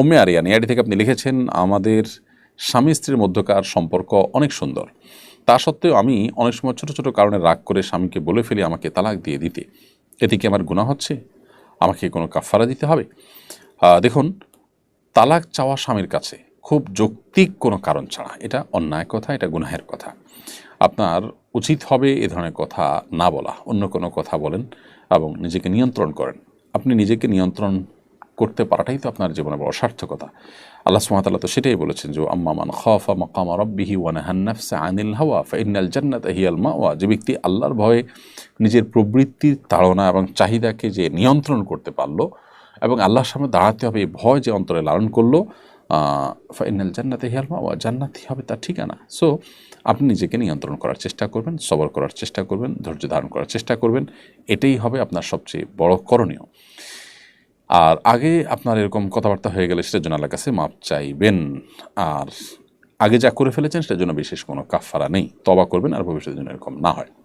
ওম্মে আরিয়ান এআডি থেকে আপনি লিখেছেন, আমাদের স্বামী স্ত্রীর মধ্যকার সম্পর্ক অনেক সুন্দর। তা সত্ত্বেও আমি অনেক সময় ছোটো ছোটো কারণে রাগ করে স্বামীকে বলে ফেলি আমাকে তালাক দিয়ে দিতে। এতে কি আমার গুণা হচ্ছে? আমাকে কোনো কাফারা দিতে হবে? দেখুন, তালাক চাওয়া স্বামীর কাছে খুব যৌক্তিক কোনো কারণ ছাড়া এটা অন্যায় কথা, এটা গুনাহের কথা। আপনার উচিত হবে এ ধরনের কথা না বলা, অন্য কোনো কথা বলেন এবং নিজেকে নিয়ন্ত্রণ করেন। আপনি নিজেকে নিয়ন্ত্রণ করতে পারাটাই তো আপনার জীবনে বড় সার্থকতা। আল্লাহ সুমাতাল্লাহ তো সেটাই বলেছেন যে আম্মামান খফা মকাম রব্বিহি ওয়ান হান্নাফসা আনিল হাওয়া ফাইনাল জান্নাত হিয়াল মাওয়া। যে ব্যক্তি আল্লাহর ভয়ে নিজের প্রবৃত্তির তাড়না এবং চাহিদাকে যে নিয়ন্ত্রণ করতে পারল এবং আল্লাহর সামনে দাঁড়াতে হবে, এই ভয় যে অন্তরে লালন করল ফাইনাল জান্নাতে হিয়াল মাওয়া জান্নাতই হবে তার ঠিকানা। সো, আপনি নিজেকে নিয়ন্ত্রণ করার চেষ্টা করবেন, সবর করার চেষ্টা করবেন, ধৈর্য ধারণ করার চেষ্টা করবেন, এটাই হবে আপনার সবচেয়ে বড় করণীয়। আর আগে আপনার এরকম কথাবার্তা হয়ে গেলে সেটার জন্য আল্লাহ কাছে মাপ চাইবেন। আর আগে যা করে ফেলেছেন, সেটার জন্য বিশেষ কোনো কাফারা নেই। তবা করবেন আর ভবিষ্যতের জন্য এরকম না হয়।